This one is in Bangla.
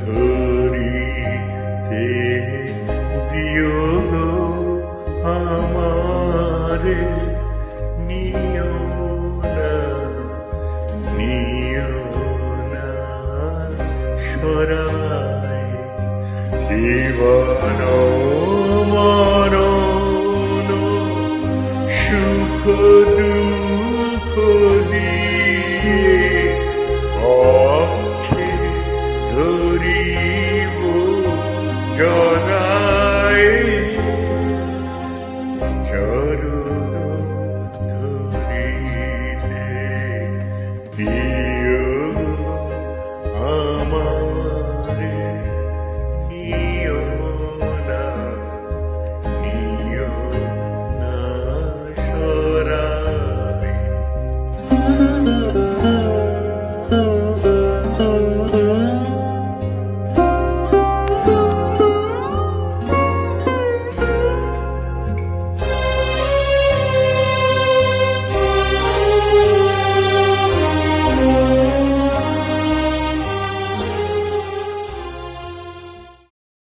ধরিতে দিও আমারে নিও না নিও না সরাই জীবন মরণ সুখ দুঃখ জীব জরাই চরণ